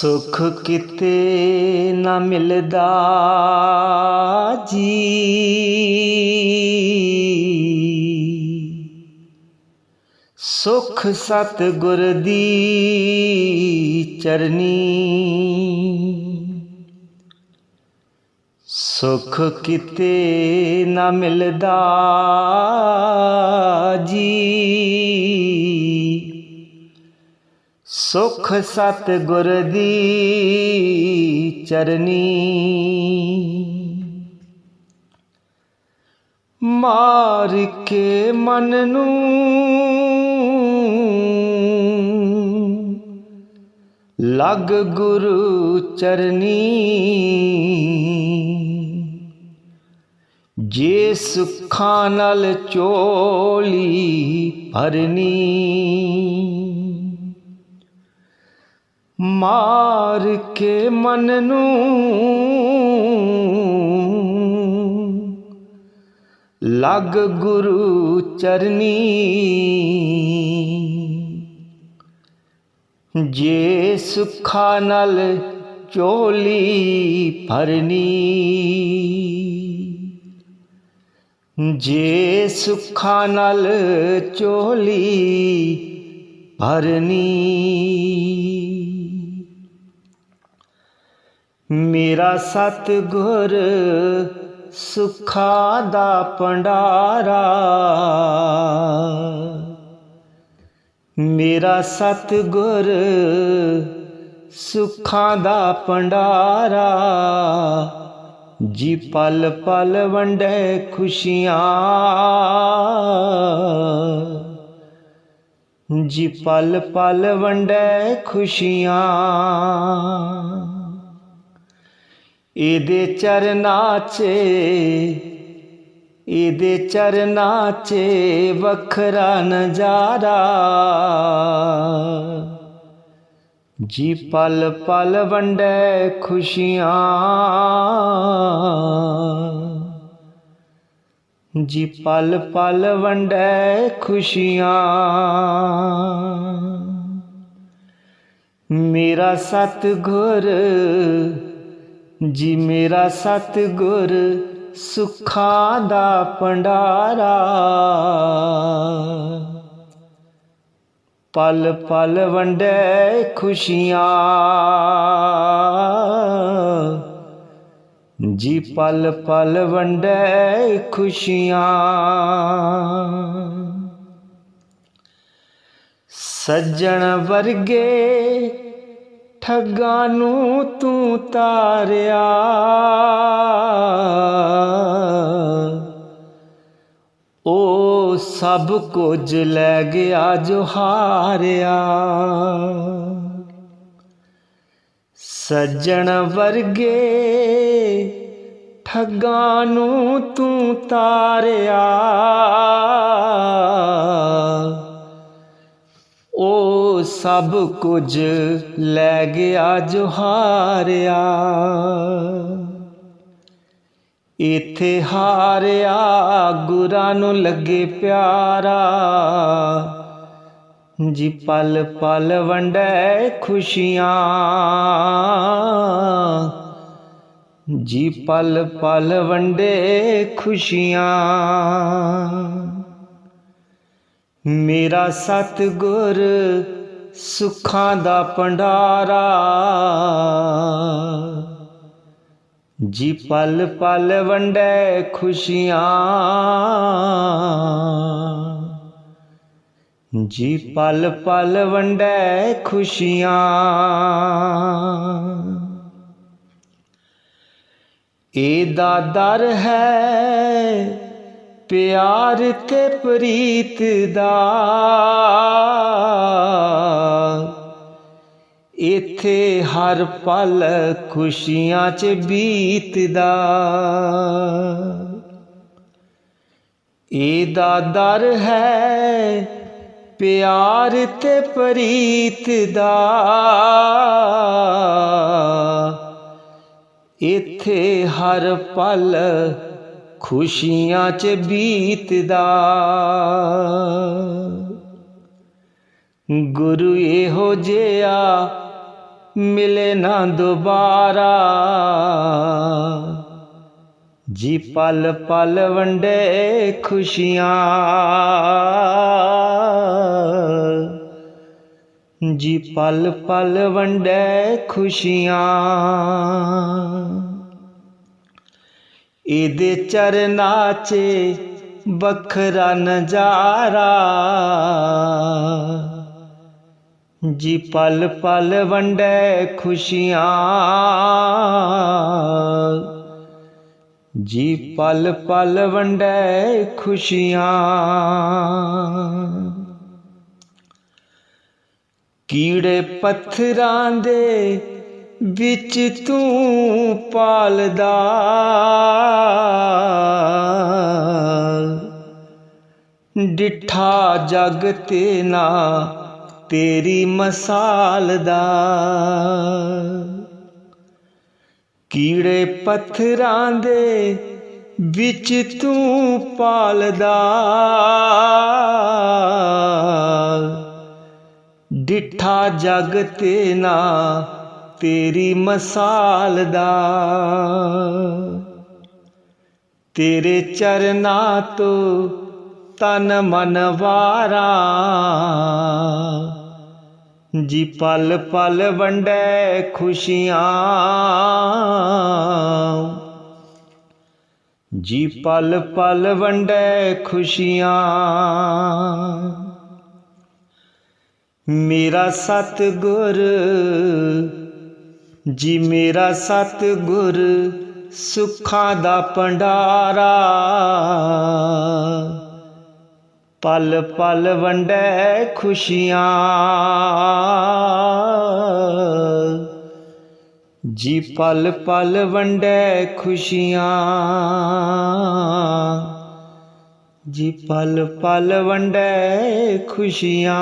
ਸੁਖ ਕਿਤੇ ਨਾ ਮਿਲਦਾ ਜੀ। ਸੁਖ ਸਤ ਗੁਰ ਦੀ ਚਰਨੀ। ਸੁਖ ਕਿਤੇ ਨਾ ਮਿਲਦਾ ਜੀ। ਸੁਖ ਸਤ ਗੁਰ ਦੀ ਚਰਨੀ। ਮਾਰ ਕੇ ਮਨ ਨੂੰ ਲਗ ਗੁਰੂ ਚਰਨੀ। ਜੇ ਸੁਖਾਂ ਨਾਲ ਚੋਲੀ ਭਰਨੀ। ਮਾਰ ਕੇ ਮਨ ਨੂੰ। ਲਗ ਗੁਰੂ ਚਰਨੀ। ਜੇ ਸੁਖਾ ਨਾਲ ਚੋਲੀ ਭਰਨੀ। ਜੇ ਸੁਖਾ ਨਾਲ ਚੋਲੀ ਭਰਨੀ। ਮੇਰਾ ਸਤਿਗੁਰ ਸੁਖਾ ਦਾ ਭੰਡਾਰਾ। ਮੇਰਾ ਸਤਿਗੁਰ ਸੁਖਾਂ ਦਾ ਭੰਡਾਰਾ। ਜੀ ਪਲ ਪਲ ਵੰਡੇ ਖੁਸ਼ੀਆਂ। ਜੀ ਪਲ ਪਲ ਵੰਡੇ ਖੁਸ਼ੀਆਂ। ਇਹਦੇ ਚਰਨਾਂ 'ਚ, ਇਹਦੇ ਚਰਨਾਂ 'ਚ ਵੱਖਰਾ ਨਜ਼ਾਰਾ। ਜੀ ਪਲ ਪਲ ਵੰਡੈ ਖੁਸ਼ੀਆਂ। ਜੀ ਪਲ ਪਲ ਵੰਡੇ ਖੁਸ਼ੀਆਂ। ਮੇਰਾ ਸਤਿਗੁਰ ਜੀ ਮੇਰਾ ਸਤਿਗੁਰ ਸੁਖਾਂ ਦਾ ਭੰਡਾਰਾ। ਪਲ ਪਲ ਵੰਡੈ ਖੁਸ਼ੀਆਂ। ਜੀ ਪਲ ਪਲ ਵੰਡੇ ਖੁਸ਼ੀਆਂ। ਸੱਜਣ ਵਰਗੇ ਠੱਗਾਂ ਨੂੰ ਤੂੰ ਤਾਰਿਆ। ਉਹ ਸਭ ਕੁਝ ਲੈ ਗਿਆ ਜੋ ਹਾਰਿਆ। ਸੱਜਣ ਵਰਗੇ ਠੱਗਾਂ ਨੂੰ ਤੂੰ ਤਾਰਿਆ। ਸਭ ਕੁਝ ਲੈ ਗਿਆ ਜੋ ਹਾਰਿਆ ਇਥੇ ਹਾਰਿਆ ਗੁਰਾਂ ਨੂੰ ਲੱਗੇ ਪਿਆਰਾ। ਜੀ ਪਲ ਪਲ ਵੰਡੇ ਖੁਸ਼ੀਆਂ। ਜੀ ਪਲ ਪਲ ਵੰਡੇ ਖੁਸ਼ੀਆਂ। ਮੇਰਾ ਸਤਿਗੁਰ ਸੁੱਖਾਂ ਦਾ ਭੰਡਾਰਾ। ਜੀ ਪਲ ਪਲ ਵੰਡੈ ਖੁਸ਼ੀਆਂ। ਜੀ ਪਲ ਪਲ ਵੰਡੇ ਖੁਸ਼ੀਆਂ। ਇਹਦਾ ਦਰ ਹੈ ਪਿਆਰ ਤੇ ਪ੍ਰੀਤ ਦਾ। ਇਥੇ ਹਰ ਪਲ ਖੁਸ਼ੀਆਂ 'ਚ ਬੀਤਦਾ। ਇਹਦਾ ਦਰ ਹੈ ਪਿਆਰ ਤੇ ਪ੍ਰੀਤ ਦਾ। ਇਥੇ ਹਰ ਪਲ ਖੁਸ਼ੀਆਂ 'ਚ ਬੀਤਦਾ। ਗੁਰੂ ਇਹੋ ਜਿਹਾ ਮਿਲੇ ਨਾ ਦੁਬਾਰਾ। ਜੀ ਪਲ ਪਲ ਵੰਡੇ ਖੁਸ਼ੀਆਂ। ਜੀ ਪਲ ਪਲ ਵੰਡੇ ਖੁਸ਼ੀਆਂ। ਇਹਦੇ ਚਰਨਾਂ 'ਚ ਵੱਖਰਾ ਨਜ਼ਾਰਾ। ਜੀ ਪਲ ਪਲ ਵੰਡੈ ਖੁਸ਼ੀਆਂ। ਜੀ ਪਲ ਪਲ ਵੰਡੇ ਖੁਸ਼ੀਆਂ। ਕੀੜੇ ਪੱਥਰਾਂ ਦੇ ਵਿੱਚ ਤੂੰ ਪਾਲਦਾ। ਡਿਠਾ ਜਗ ਤੇ ਨਾ ਤੇਰੀ ਮਸਾਲ ਦਾ। ਕੀੜੇ ਪੱਥਰਾਂ ਦੇ ਵਿੱਚ ਤੂੰ ਪਾਲਦਾ। ਡਿਠਾ ਜਗ ਤੇ ਨਾ ਤੇਰੀ ਮਸਾਲ ਦਾ। ਤੇਰੇ ਚਰਨਾਂ ਤੋਂ ਤਨ ਮਨ ਵਾਰਾ। ਜੀ ਪਲ ਪਲ ਵੰਡੈ ਖੁਸ਼ੀਆਂ। ਜੀ ਪਲ ਪਲ ਵੰਡੇ ਖੁਸ਼ੀਆਂ। ਮੇਰਾ ਸਤਿਗੁਰ ਜੀ ਮੇਰਾ ਸਤਿਗੁਰ, ਸੁੱਖਾਂ ਦਾ ਭੰਡਾਰਾ। ਪਲ ਪਲ ਵੰਡੇ ਖੁਸ਼ੀਆਂ। ਜੀ ਪਲ ਪਲ ਵੰਡੈ ਖੁਸ਼ੀਆਂ। ਜੀ ਪਲ ਪਲ ਵੰਡੇ ਖੁਸ਼ੀਆਂ।